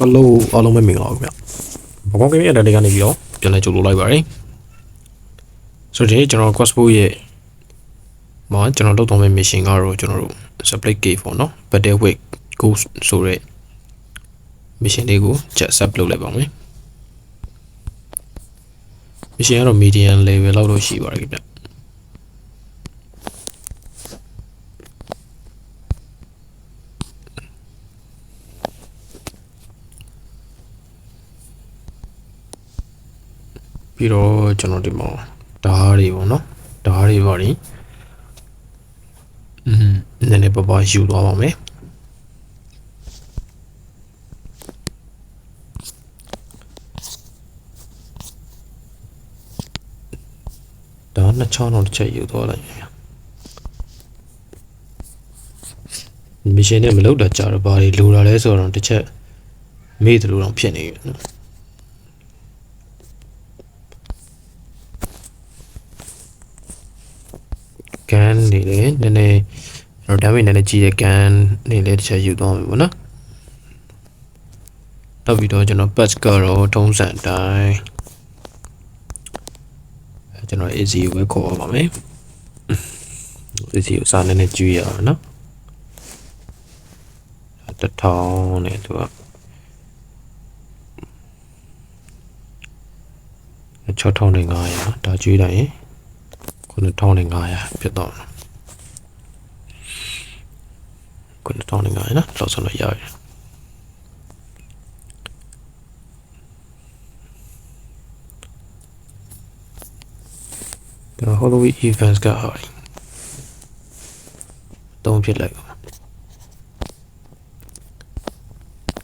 Hello အားလုံးပဲမင်္ဂလာပါခင်ဗျ။ဘကောင်းကင်းရဲ့အတန်လေးကနေပြီးတော့ပြန်လည်ကြိုလိုလိုက်ပါရစေ။ဆိုတော့ကျွန်တော် quest book ရဲ့မှာကျွန်တော်လုပ်သွားမယ့် mission ကတော့ကျွန်တော်တို့ split cave ပေါ့နော်။ battle week ghost ဆိုတဲ့ mission လေးကိုချက် sub လုပ်လိုက်ပါမယ်။ mission ကတော့ medium level လောက်တော့ရှိပါတယ်ခင်ဗျ။ ပြီးတော့ကျွန်တော်ဒီမှာဓာတ်တွေပေါ့နော်ဓာတ်တွေပါနေอืมနည်းနည်းပပယူသွားပါမယ်ဒါနှစ်ချောင်းတော့တစ်ချက်ယူသွားလိုက်ရမရှင်နဲ့မလောက်တာကြာတော့ဘာတွေလိုတာလဲဆိုတော့တစ်ချက်မေ့တယ်လို့တော့ဖြစ်နေပြီနော် ကန်နေလေနည်းနည်းကျွန်တော် damage နည်းနည်းကြီးတဲ့ကန်နေလေတစ်ချက်ယူသွားမယ်ပေါ့နော်နောက်ပြီးတော့ကျွန်တော် patch ကတော့ထုံးစံအတိုင်းအဲကျွန်တော် AC ကိုပဲခေါ်ပါမယ် AC ကိုစာနည်းနည်းကျွေးရအောင်နော်တထောင်နဲ့သူက6500ဒါကျွေးလိုက်ရင်9500ဖြစ်တော့မယ် 9500နော်လောက်ဆုံးတော့ရပြီဒါ Halloween events ကဟာတုံးဖြစ်လိုက်ပါ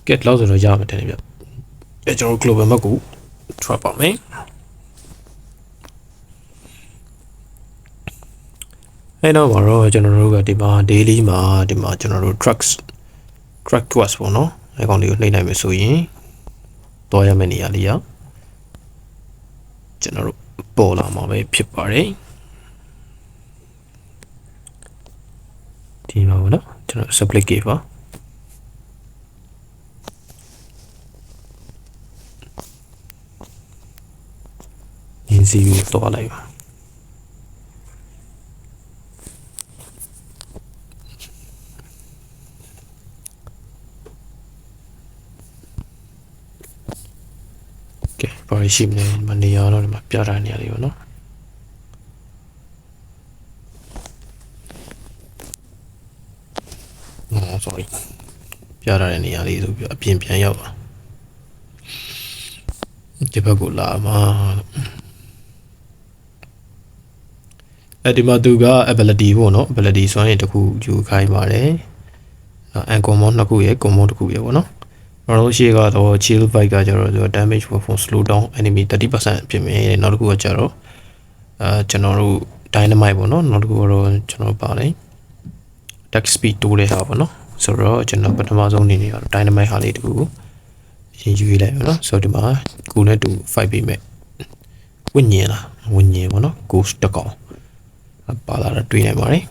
get လောက်ဆိုတော့ရမှာတယ်ဗျအဲကျွန်တော် global map ကို trap ပါမယ် အဲ့တော့မှာတော့ကျွန်တော်တို့ကဒီမှာ daily မှာဒီမှာကျွန်တော်တို့ trucks truck quest ပေါ့နော်အဲကောင်လေးကိုနှိမ့်နိုင်မယ်ဆိုရင်တော့ရမယ့်နေရာလေးရကျွန်တော်တို့ပေါ်လာမှာပဲဖြစ်ပါတယ်ဒီမှာပေါ့နော်ကျွန်တော် supply gate ပါရင်းစီကိုတော့လိုက်ပါ ကဲဘာလို့ရှိမလဲမနေရတော့ဒီမှာပြတာနေရာလေးပေါ့နော်အာ sorry ပြတာတဲ့နေရာလေးဆိုပြီးအပြင်ပြန်ရောက်ပါဒီဘက်ကိုလာမှာအဲဒီမှာသူက ability ပေါ့နော် ability ဆိုရင်တခုယူခိုင်းပါတယ်အန်ကွန်မောနှစ်ခုရယ်ကွန်မောတစ်ခုရယ်ပေါ့နော် ကျွန်တော်တို့ရှေ့ကတော့ chill bike ကကျတော့သူက damage weapon slow down enemy 30%ဖြစ်မယ်တဲ့နောက်တစ်ခုကကျတော့အဲကျွန်တော်တို့ dynamite ပေါ့နော်နောက်တစ်ခုကတော့ကျွန်တော်ပါလေ attack speed တိုးတဲ့ဟာပေါ့နော်ဆိုတော့ကျွန်တော်ပထမဆုံးအနေနဲ့ကတော့ dynamite ဟာလေးတခုအရင်ယူရလိုက်ပါနော်ဆိုတော့ဒီမှာကိုနဲ့တူ5ပေးမယ်ဝိညာဉ်လားဝိညာဉ်ပေါ့နော် ghost တကောင်ပါလာတာတွေ့နိုင်ပါတယ်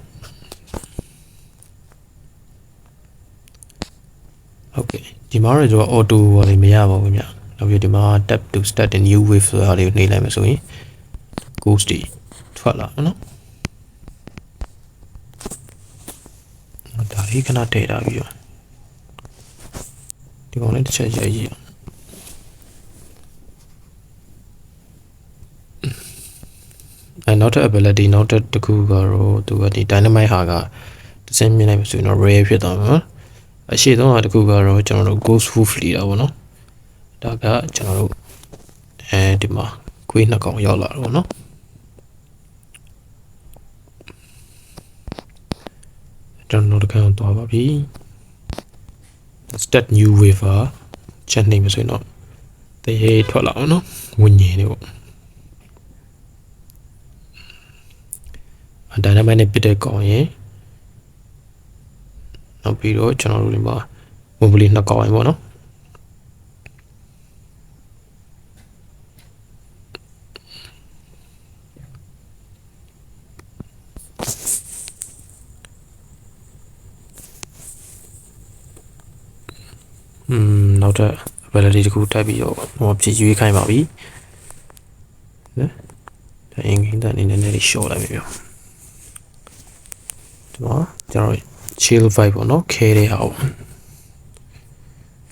ဟုတ်ကဲ့ ဒီမှာတော့ကျွန်တော် auto ဘာလေးမရပါဘူးဗျနောက်ပြီးဒီမှာ tap to start a new wave ဆိုတာလေးကိုနှိပ်လိုက်မယ်ဆိုရင် ghost တွေထွက်လာမယ်နော်ဒါလေးခဏထည့်ထားပြီးတော့ဒီကောင်လေးတစ်ချက်ရိုက်ကြည့်အောင်အဲနောက်ထပ် ability နောက်ထပ်တစ်ခုကတော့သူကဒီ dynamite ဟာကတစ်စင်းမြင်လိုက်မယ်ဆိုရင်တော့ rare ဖြစ်သွားမှာနော် အရှိဆုံးအတစ်ခုကတော့ကျွန်တော်တို့ ghost hoof leader ပေါ့နော်ဒါကကျွန်တော်တို့အဲဒီမှာခွေးနှစ်ကောင်ရောက်လာတော့ဗောနော်ကျွန်တော်တို့ကန်သွားပါပြီ stat new waiver ချက်နေမှာဆိုရင်တော့တရေထွက်လာအောင်နော်ဝิญဉ်နေပေါ့အဒိုင်နမိုက်နဲ့ပြတဲ့ကောင်ရင် နောက်ပြီးတော့ကျွန်တော်တို့ဒီမှာဝင်ပလီနှစ်ကောင်ရင်ပေါ့နော်อืมနောက်ထပ် ability တစ်ခုထပ်ပြီးတော့ဟောဖြစ်ရွေးခိုင်းပါပြီနော်ဒါအင်္ဂိမ်းတန်အနေနဲ့နည်းနည်းလေး short လိုက်ပြီပြောဒီမှာကျွန်တော် chill vibe ပေါ့နော်ခဲတဲ့ဟာပေါ့အဲ့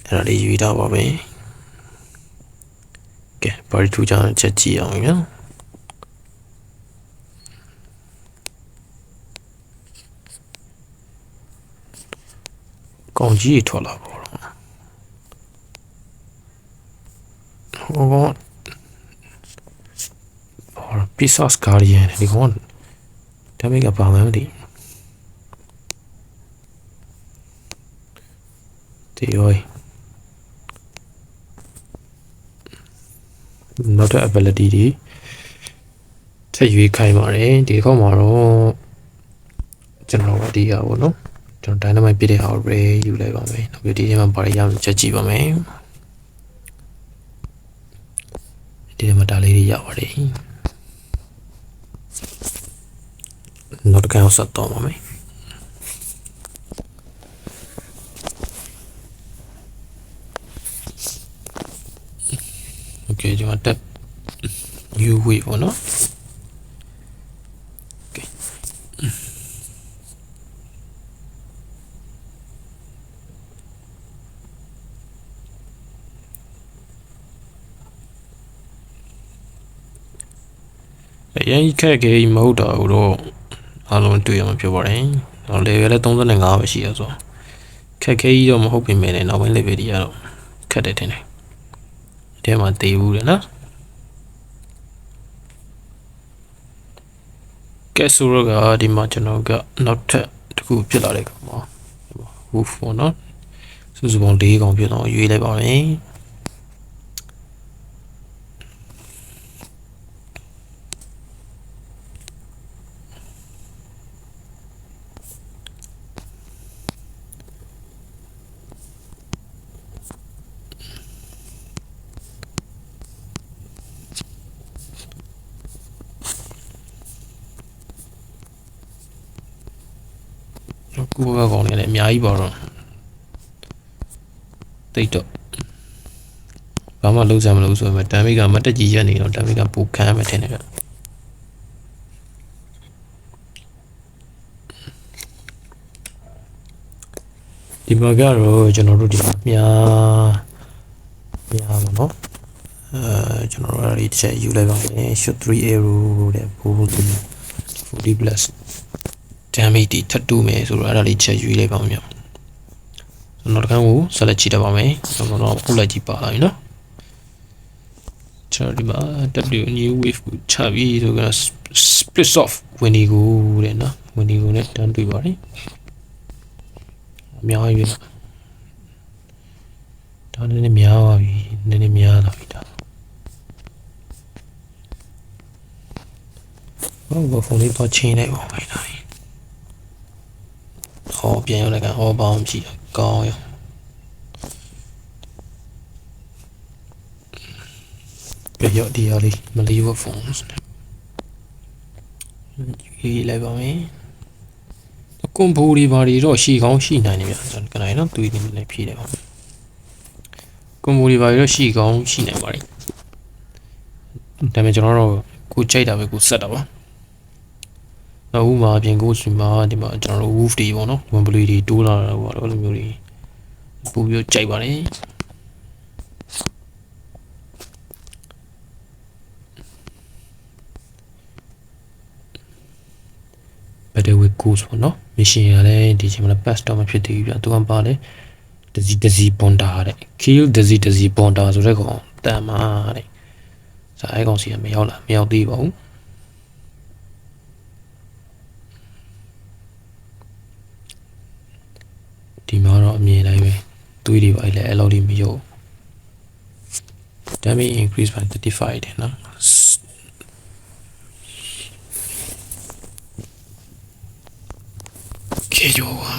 ဒါလေးရွေးထားပါမယ်ကဲဘာလို့ထူကြအောင်ချက်ကြည့်အောင်နော်ကောင်ကြီးထွက်လာပေါ့တော့ဟောဘာပီဆာစကာရီယန်ဒီကောင်ဒါမေကပါမှန်းမသိ တေးရောနောက်တဲ့ ability တွေထပ်ရွေးခိုင်းပါတယ်ဒီခေါက်မှာတော့ကျွန်တော်ဒီဟာပေါ့နော်ကျွန်တော် dynamite ပြတဲ့ဟာကို ray ယူလိုက်ပါမယ်နောက်ပြီးဒီထဲမှာဘာတွေရအောင်ချက်ကြည့်ပါမယ်ဒီထဲမှာဒါလေးတွေရပါတယ်နောက်တစ်ခါအောင်ဆက်တော့ပါမယ် okay ကျွန်တော်တက် new way ပေါ့နော် okay အရင်ခက်ခဲမဟုတ်တာတော့အားလုံးတွေ့ရမှာဖြစ်ပါတယ်။ဟော level လည်း35ပဲရှိရဆိုခက်ခဲကြီးတော့မဟုတ်ပြင်မယ်နဲ့နောက်ပိုင်း level တွေကတော့ခက်တယ်ထင်တယ် ဒီထဲမှာတေးဘူးတယ်နော်။ကဲဆိုတော့ကဒီမှာကျွန်တော်ကနောက်ထပ်တစ်ခုဖြစ်လာတဲ့ကောင်ပါ။ wolf ပေါ့နော်။စုစုပေါင်း၄ကောင်ဖြစ်တော့ရွေးလိုက်ပါမယ်။။ ကိုကကောင်လည်းအများကြီးပါတော့တိတ်တော့ဘာမှလုံးစမ်းမလို့ဆိုပေမဲ့တမ်မိကမတက်ကြီးရက်နေတော့တမ်မိကပူခံရမယ်ထင်တယ်ဗျဒီမှာကတော့ကျွန်တော်တို့ဒီမြားမြားပါနော်အဲကျွန်တော်တို့အဲ့ဒီတစ်ချက်ယူလိုက်ပါမယ် shot 3 arrow တဲ့ဘူး40 plus damage တီထပ်တူးမယ်ဆိုတော့အဲ့ဒါလေးချက်ယူလိုက်ပါမယ်ကျွန်တော်တကန်းကိုဆက်လက်ကြည့်တတ်ပါမယ်ကျွန်တော်တော့ပုတ်လိုက်ကြည့်ပါလာပြီနော်ကျွန်တော်ဒီမှာ W new wave ကိုချပြီးဆိုတော့ split off Wendigo တဲ့နော် Wendigo နဲ့တန်းတွေ့ပါတယ်အများကြီးပဲဒါနည်းနည်းများပါပြီနည်းနည်းများလာပြီဒါဟုတ်ဘာဖုန်းလေးတော့ချင်းလိုက်ပါမယ်ဒါလေး ဟောပြန်ရောက်လိုက်ကဟောပေါင်းကြည့်ကောင်းရောပြရဒီရလေးမလီဝဖုန်းစ်ရေးလိုက်ပါမယ်ကွန်ဖိုဒီဘာတွေတော့ရှီကောင်းရှီနိုင်နေဗျာကျွန်တော်ကနိုင်တော့တွေးနေနေဖြည့်တယ်ပါကွန်ဖိုဒီဘာတွေတော့ရှီကောင်းရှီနိုင်ပါတယ်ဒါပေမဲ့ကျွန်တော်တို့ကိုကြိုက်တာပဲကိုဆက်တာပါ နောက်ဦးမှာပြင်ကိုဆွေမှာဒီမှာကျွန်တော်တို့ wolf တွေပေါ့နော်ဝန်ပလီတွေတိုးလာတာပေါ့အဲ့လိုမျိုးတွေပို့ပြီးကြိုက်ပါတယ်ဘယ်တဲ့ဝေကိုစ်ပေါ့နော်မရှင်ရလဲဒီချိန်မှာ pass တော့မဖြစ်သေးဘူးပြသူကပါလေဒဇီဒဇီဘွန်တာတဲ့ kill ဒဇီဒဇီဘွန်တာဆိုတဲ့ကောင်တန်မာတဲ့ဇာအဲကောင်စီကမရောက်လာမရောက်သေးပါဘူးဒီမှာတော့အမြင်တိုင်းပဲ သွေးတွေပါလေအဲ့လောက်ကြီးမရုပ် damage increase by 35တဲ့နော်ကဲရောဒါ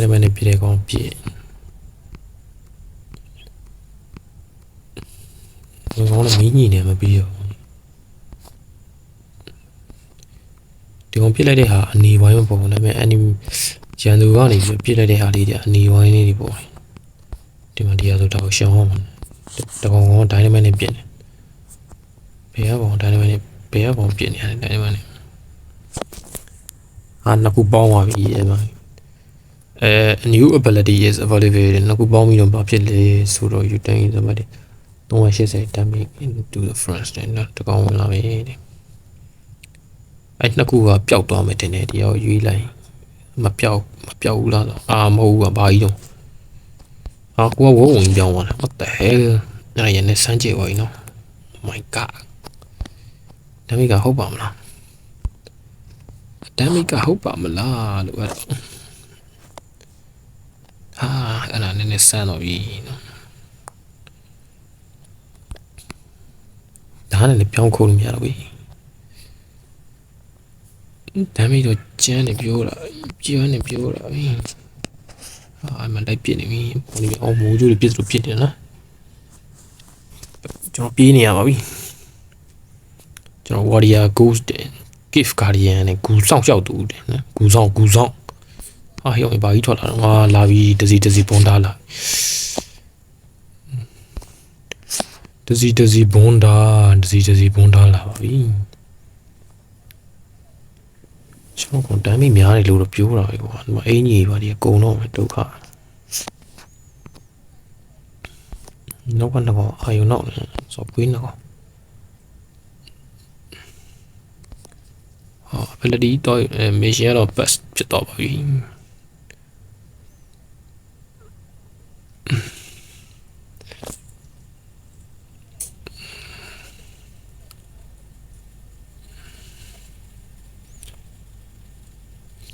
လည်းမနေပြတဲ့ကောင်ပြည့် လည်းမင်းညီနေမပြီးတော့ဒီကောင်ပြစ်လိုက်တဲ့ဟာအနေဝိုင်းမပေါ်ဘူးဒါပေမဲ့ enemy ရန်သူကနေပြီးပြစ်လိုက်တဲ့ဟာလေးတွေအနေဝိုင်းလေးတွေပေါ်တယ်ဒီမှာဒီဟာဆိုတော့ရှောင်းအောင်တကောင်ကောင်ဒိုင်နမိုက်နဲ့ပြစ်တယ်ဘယ်ကဘောင်ဒိုင်နမိုက်နဲ့ဘယ်ကဘောင်ပြစ်နေရတယ်ဒိုင်နမိုက်နဲ့ဟာနှစ်ခုပေါင်းပါပြီအဲ့မှာအဲ new ability is available နှစ်ခုပေါင်းပြီးတော့ဘာဖြစ်လဲဆိုတော့ you တိုင်း somebody 380 damage into the front stand နော်တကောင်ဝင်လာပြီတဲ့အဲ့နှစ်ခုကပျောက်သွားမယ်တင်တယ်ဒီရောက်ရွေးလိုက်မပျောက်မပျောက်ဘူးလားဆိုအာမဟုတ်ဘူးကဘာကြီးတော့ဟာကိုကဝုန်းဝုန်းပြောင်းသွားတာ what the hell အဲ့ရနေစမ်းကြည့်ပါ E နော် oh my god ဒါမိကဟုတ်ပါမလားဒါမိကဟုတ်ပါမလားလို့အဲ့တော့ဟာအဲ့ဒါနည်းနည်းစမ်းတော့ပြီနော် ဒါနဲ့လည်းပြောင်းခိုးလို့မရတော့ဘူးဒါမိတော့ကျန်းနေပြောတာကျန်းနေပြောတာဟင်းအာမလိုက်ပြစ်နေပြီဘောနေအောင်မိုးကျိုးတွေပြစ်လို့ပြစ်တယ်နော်ကျွန်တော်ပြေးနေရပါပြီကျွန်တော် warrior ghost တဲ့ gift guardian နဲ့ဂူဆောင်လျှောက်တူတယ်နော်ဂူဆောင်ဂူဆောင်ဟာဟိုဘာကြီးထွက်လာတော့ငါလာပြီးတစီတစီပွန်တာလာ တစီတစီဘွန်တာတစီတစီဘွန်တာလာပါပြီကျွန်တော်ကတမ်းမိများတယ်လို့တော့ပြောတာပဲကွာဒီမှာအင်ကြီးပါဒီအကုန်တော့မယ်ဒုက္ခနောက်ကနောက်အာယုံနောက်နေစောပွေးနောက်ဟော ability တော့ mission တော့ best ဖြစ်တော့ပါပြီ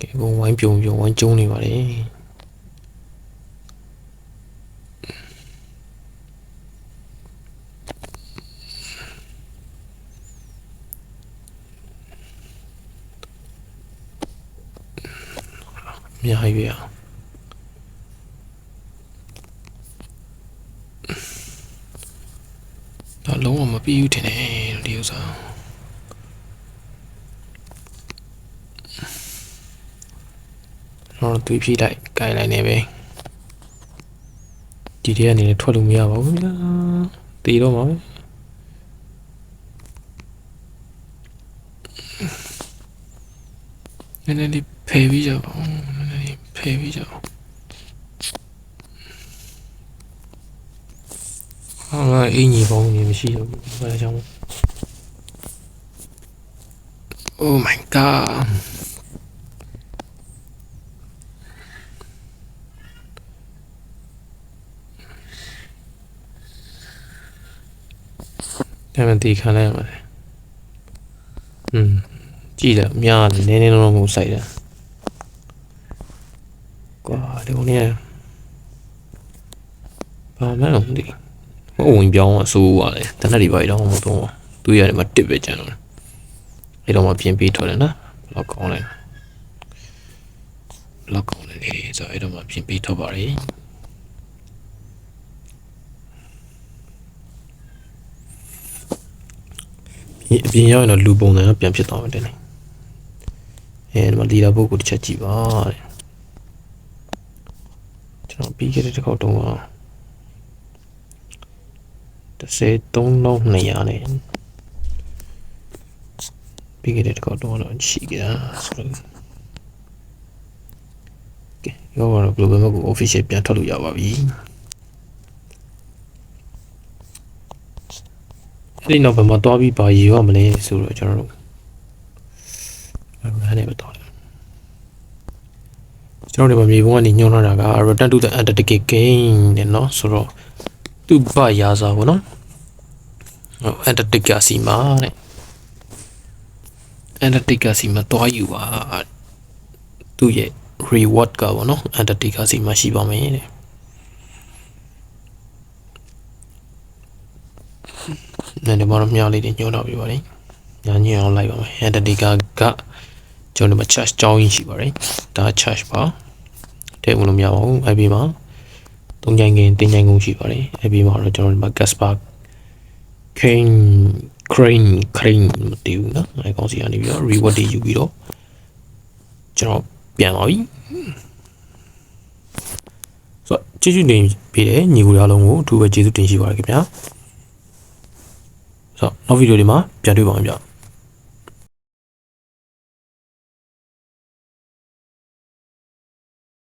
ကဲဘုံဝိုင်းပြုံပြုံဝိုင်းကျုံနေပါလေအများကြီးပဲအောင်ဒါလုံးဝမပြီးဘူးထင်တယ်ဒီဥစ္စာ တော့တွေးပြလိုက်ကြိုင်လိုက်နေပဲဒီထဲကနေထွက်လို့မရပါဘူးလားတီတော့မှာပဲနည်းနည်းလေးဖယ်ပြီးကြပါဦးနည်းနည်းလေးဖယ်ပြီးကြပါဦးဟာအင်းကြီးပေါင်းနေမရှိတော့ဘူးဘာကြောင့် Oh my god ဒါမှတီခံလိုက်ရမှာလေอืมကြည့်တယ်အများနည်းနည်းလုံးလုံးကိုစိုက်တာကွာဒီကောင်เนี่ยဘာမှမလုပ်ဘူးဟိုဝင်ပြောင်းအဆိုးပါလေတနက်တွေပါတော့မတော့သူရတယ်မှာတစ်ပဲကျန်တော့အဲ့တော့မှပြင်ပေးထွက်တယ်နော်ဘလောက်ကောင်းလဲဘလောက်ကောင်းလဲဆိုတော့အဲ့တော့မှပြင်ပေးထွက်ပါလေ အပြင်ရောက်ရင်တော့လူပုံစံတော့ပြန်ဖြစ်သွားမှတယ်လေအဲဒီမှာလီဒါဘုတ်ကိုတစ်ချက်ကြည့်ပါတဲ့ကျွန်တော်ပြီးခဲ့တဲ့တစ်ခေါက်တုန်းက33လုံး200နဲ့ပြီးခဲ့တဲ့တစ်ခေါက်တုန်းကတော့ရှိကြတာဆိုတော့ကဲရောတော့ global map ကို official ပြန်ထွက်လို့ရပါပြီ အဲ့ဒီနောက်ဘယ်မှာတွားပြီးပါရေရမလဲဆိုတော့ကျွန်တော်တို့အဲ့ဒါနဲ့ပဲတော့ကျွန်တော်တို့မြေပုံကနေညွှန်းလာတာက Return to the Antarctic Game တဲ့เนาะဆိုတော့သူ့ဘရာစာပေါ့နော်ဟို Antarctica စီမှာတဲ့ Antarctica စီမှာတွားယူပါသူ့ရဲ့ reward ကပေါ့နော် Antarctica စီမှာရှိပါမယ်တဲ့နဲ့ ဒီမှာတော့မြောင်းလေးတွေညှိုးတော့ပြပါတယ်။ညာညင်အောင်လိုက်ပါမယ်။ entity ကကကျွန်တော်ဒီမှာ charge ကြောင်းကြီးရှိပါတယ်။ဒါ charge ပါ။ထည့်ဝင်လို့မရပါဘူး။ IP မှာသုံးကြိမ်ကင်းတင်ကြိမ်ကုန်ရှိပါတယ်။ IP မှာတော့ကျွန်တော်ဒီမှာ Gaspar Crane Crane Crane မတည်ဘူးနော်။အဲကောင်စီကနေပြီးတော့ reward တွေယူပြီးတော့ကျွန်တော်ပြန်ပါပြီ။ဆိုတော့ကျေးဇူးတင်ပေးတယ်ညီကိုအားလုံးကိုအထူးပဲကျေးဇူးတင်ရှိပါတယ်ခင်ဗျာ။ တော့နောက်ဗီဒီယိုဒီမှာပြန်တွေ့ပါမယ်ဗျ